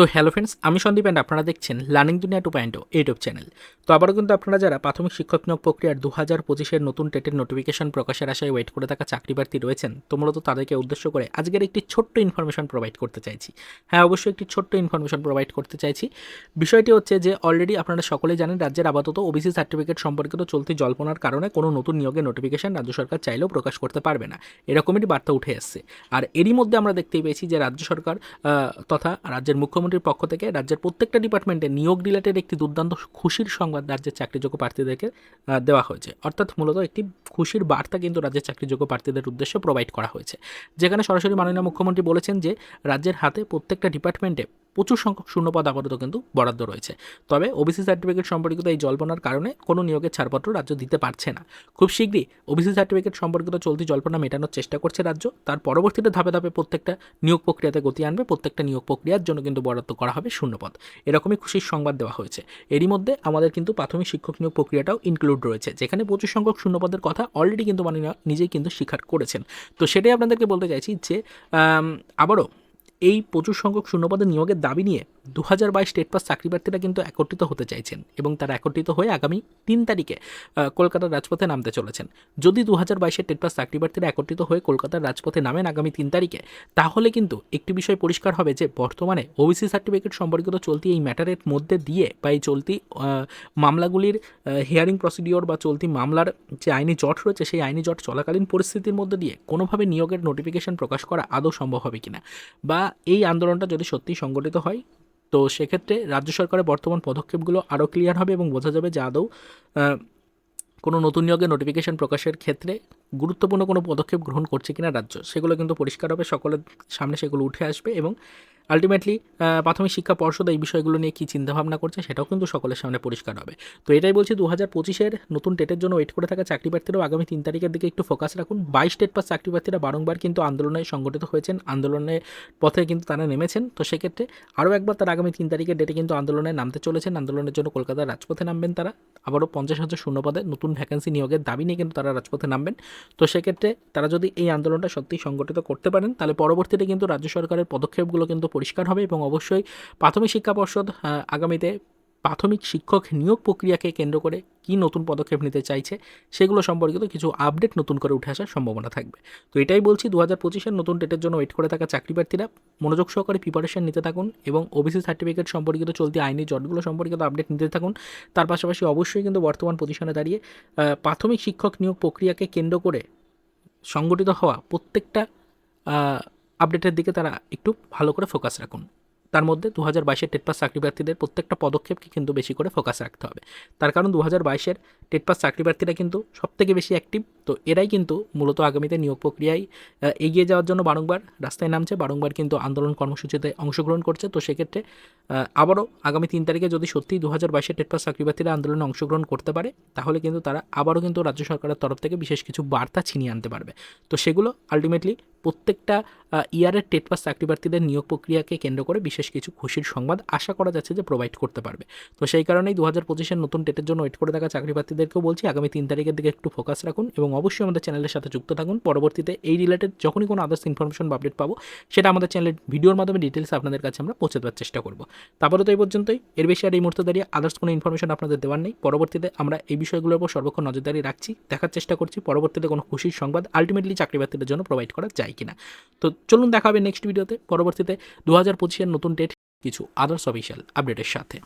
তো hello friends আমি Sandeep and আপনারা দেখছেন লার্নিং দুনিয়া টু পয়েন্ট ইউটিউব চ্যানেল তো আবারও কিন্তু আপনারা যারা প্রাথমিক শিক্ষক নিয়োগ প্রক্রিয়ার দু হাজার পঁচিশের নতুন টেটের নোটিফিকেশন প্রকাশের আশায় ওয়েট করে থাকা চাকরি প্রার্থী রয়েছেন, তো মূলত তাদেরকে উদ্দেশ্য করে আজকের একটি ছোট্ট ইনফরমেশন প্রোভাইড করতে চাইছি। হ্যাঁ অবশ্যই একটি ছোট্ট ইনফরমেশন প্রোভাইড করতে চাইছি। বিষয়টি হচ্ছে যে অলরেডি আপনারা সকলেই জানেন রাজ্যের আপাতত ওবিসি সার্টিফিকেট সম্পর্কিত চলতি জল্পনার কারণে কোনো নতুন নিয়োগের নোটিফিকেশন রাজ্য সরকার চাইলেও প্রকাশ করতে পারবে না। এরকমই বার্তা উঠে এসছে। আর এরই মধ্যে আমরা দেখতেই পেয়েছি যে রাজ্য সরকার তথা রাজ্যের মুখ্যমন্ত্রীর পক্ষ থেকে রাজ্যের প্রত্যেকটা ডিপার্টমেন্টে নিয়োগ রিলেটেড একটি দুর্দান্ত খুশির সংবাদ রাজ্যের চাকরিযোগ্য প্রার্থীদেরকে দেওয়া হয়েছে। অর্থাৎ মূলত একটি খুশির বার্তা কিন্তু রাজ্যের চাকরিযোগ্য প্রার্থীদের উদ্দেশ্যে প্রোভাইড করা হয়েছে। যেখানে সরাসরি মাননীয় মুখ্যমন্ত্রী বলেছেন যে, রাজ্যের হাতে প্রত্যেকটা ডিপার্টমেন্টে প্রচুর সংখ্যক শূন্যপদ আপাতত কিন্তু বরাদ্দ রয়েছে। তবে ওবিসি সার্টিফিকেট সম্পর্কিত এই জল্পনার কারণে কোনো নিয়োগের ছাড়পত্র রাজ্য দিতে পারছে না। খুব শীঘ্রই ওবিসি সার্টিফিকেট সম্পর্কিত চলতি জল্পনা মেটানোর চেষ্টা করছে রাজ্য। তার পরবর্তীতে ধাপে ধাপে প্রত্যেকটা নিয়োগ প্রক্রিয়াতে গতি আনবে, প্রত্যেকটা নিয়োগ প্রক্রিয়ার জন্য কিন্তু বরাদ্দ করা হবে শূন্যপদ। এরকমই খুশির সংবাদ দেওয়া হয়েছে। এরই মধ্যে আমাদের কিন্তু প্রাথমিক শিক্ষক নিয়োগ প্রক্রিয়াটাও ইনক্লুড রয়েছে, যেখানে প্রচুর সংখ্যক শূন্যপদের কথা অলরেডি কিন্তু মাননীয় নিজেই কিন্তু স্বীকার করেছেন। তো সেটাই আপনাদেরকে বলতে চাইছি যে আবারও এই প্রচুর সংখ্যক শূন্যপদের নিয়োগের দাবি নিয়ে দু হাজার বাইশ স্টেট পাস চাকরি প্রার্থীরা কিন্তু একত্রিত হতে চাইছেন এবং তারা একত্রিত হয়ে আগামী তিন তারিখে কলকাতার রাজপথে নামতে চলেছেন। যদি দু হাজার বাইশের টেট পাস চাকরি প্রার্থীরা একত্রিত হয়ে কলকাতার রাজপথে নামেন আগামী তিন তারিখে, তাহলে কিন্তু একটি বিষয় পরিষ্কার হবে যে বর্তমানে ওবিসি সার্টিফিকেট সম্পর্কিত চলতি এই ম্যাটারের মধ্যে দিয়ে বা এই চলতি মামলাগুলির হিয়ারিং প্রসিডিওর বা চলতি মামলার যে আইনি জট রয়েছে সেই আইনি জট চলাকালীন পরিস্থিতির মধ্যে দিয়ে কোনোভাবে নিয়োগের নোটিফিকেশন প্রকাশ করা আদৌ সম্ভব হবে কিনা? বা এই আন্দোলনটা যদি সত্যি সংগঠিত হয় তো সেক্ষেত্রে রাজ্য সরকারের বর্তমান পদক্ষেপগুলো আরও ক্লিয়ার হবে এবং বোঝা যাবে যে আদৌ কোনো নতুন নিয়োগের নোটিফিকেশন প্রকাশের ক্ষেত্রে গুরুত্বপূর্ণ কোনো পদক্ষেপ গ্রহণ করছে কিনা রাজ্য, সেগুলো কিন্তু পরিষ্কার হবে, সকলের সামনে সেগুলো উঠে আসবে এবং আলটিমেটলি প্রাথমিক শিক্ষা পর্ষদ এই বিষয়গুলো নিয়ে কী চিন্তাভাবনা করছে সেটাও কিন্তু সকলের সামনে পরিষ্কার হবে। তো এটাই বলছি দু হাজার পঁচিশের নতুন টেটের জন্য ওয়েট করে থাকা চাকরি প্রার্থীরাও আগামী তিন তারিখের দিকে একটু ফোকাস রাখুন। বাইশ টেট পাস চাকরি প্রার্থীরা বারংবার কিন্তু আন্দোলনে সংগঠিত হয়েছেন, আন্দোলনের পথে কিন্তু তারা নেমেছেন। তো সেক্ষেত্রে আরও একবার তারা আগামী তিন তারিখের ডেটে কিন্তু আন্দোলনে নামতে চলেছেন। আন্দোলনের জন্য কলকাতার রাজপথে নামবেন তারা। আবারও পঞ্চাশ হাজার শূন্যপদে নতুন ভ্যাকেন্সি নিয়োগের দাবি নিয়ে কিন্তু তারা রাজপথে নামবেন। তো সেক্ষেত্রে তারা যদি এই আন্দোলনটা সত্যি সংগঠিত করতে পারেন, তাহলে পরবর্তীতে কিন্তু রাজ্য সরকারের পদক্ষেপগুলো কিন্তু পরিষ্কার হবে এবং অবশ্যই প্রাথমিক শিক্ষা পর্ষদ আগামীতে প্রাথমিক শিক্ষক নিয়োগ প্রক্রিয়াকে কেন্দ্র করে কী নতুন পদক্ষেপ নিতে চাইছে, সেগুলো সম্পর্কিত কিছু আপডেট নতুন করে উঠে আসার সম্ভাবনা থাকবে। তো এটাই বলছি দু হাজার পঁচিশের নতুন ডেটের জন্য ওয়েট করে থাকা চাকরি প্রার্থীরা মনোযোগ সহকারে প্রিপারেশন নিতে থাকুন এবং ওবিসি সার্টিফিকেট সম্পর্কিত চলতি আইনি জটগুলো সম্পর্কিত আপডেট নিতে থাকুন। তার পাশাপাশি অবশ্যই কিন্তু বর্তমান পজিশনে দাঁড়িয়ে প্রাথমিক শিক্ষক নিয়োগ প্রক্রিয়াকে কেন্দ্র করে সংগঠিত হওয়া প্রত্যেকটা আপডেটের দিকে তারা একটু ভালো করে ফোকাস রাখুন। তার মধ্যে দু হাজার বাইশের টেট পাস চাকরি প্রার্থীদের প্রত্যেকটা পদক্ষেপকে কিন্তু বেশি করে ফোকাস রাখতে হবে। তার কারণ দু হাজার বাইশের টেট পাস চাকরি প্রার্থীরা কিন্তু সবথেকে বেশি অ্যাক্টিভ তো এরাই কিন্তু মূলত আগামীতে নিয়োগ প্রক্রিয়ায় এগিয়ে যাওয়ার জন্য বারংবার রাস্তায় নামছে, বারংবার কিন্তু আন্দোলন কর্মসূচিতে অংশগ্রহণ করছে। তো সেক্ষেত্রে আবারও আগামী তিন তারিখে যদি সত্যি দু হাজার বাইশের টেট পাস চাকরি প্রার্থীরা আন্দোলনে অংশগ্রহণ করতে পারে, তাহলে কিন্তু তারা আবারও কিন্তু রাজ্য সরকারের তরফ থেকে বিশেষ কিছু বার্তা ছিনিয়ে আনতে পারবে। তো সেগুলো আলটিমেটলি প্রত্যেকটা ইয়ারের টেট পাস চাকরি প্রার্থীদের নিয়োগ প্রক্রিয়াকে কেন্দ্র করে বিশেষ কিছু খুশির সংবাদ আশা করা যাচ্ছে যে প্রোভাইড করতে পারবে। তো সেই কারণেই দু হাজার পঁচিশের নতুন টেটের জন্য ওয়েট করে থাকা চাকরি প্রার্থীদেরকেও বলছি, আগামী তিন তারিখের দিকে একটু ফোকাস রাখুন এবং অবশ্যই আমাদের চ্যানেলের সাথে যুক্ত থাকুন। পরবর্তীতে এই রিলেটেড যখনই কোনো আদার্স ইনফরমেশন বা আপডেট পাবো, সেটা আমাদের চ্যানেলের ভিডিওর মাধ্যমে ডিটেলস আপনাদের কাছে আমরা পৌঁছে দেওয়ার চেষ্টা করব। তারপরে তো এই পর্যন্তই। এর বেশি আর এই মুহূর্তে দাঁড়িয়ে আদার্স কোনো ইনফরমেশন আপনাদের দেওয়ার নেই। পরবর্তীতে আমরা এই বিষয়গুলোর উপর সর্বক্ষণ নজরদারি রাখছি, দেখার চেষ্টা করছি। পরবর্তীতে কোনো খুশির সংবাদ আলটিমেটলি চাকরি প্রার্থীদের জন্য প্রোভাইড করা যায়। কিনা। তো চলুন দেখা হবে নেক্সট ভিডিওতে পরবর্তীতে দু হাজার পঁচিশের নতুন ডেট কিছু আদার্স অফিসিয়াল আপডেটের সাথে।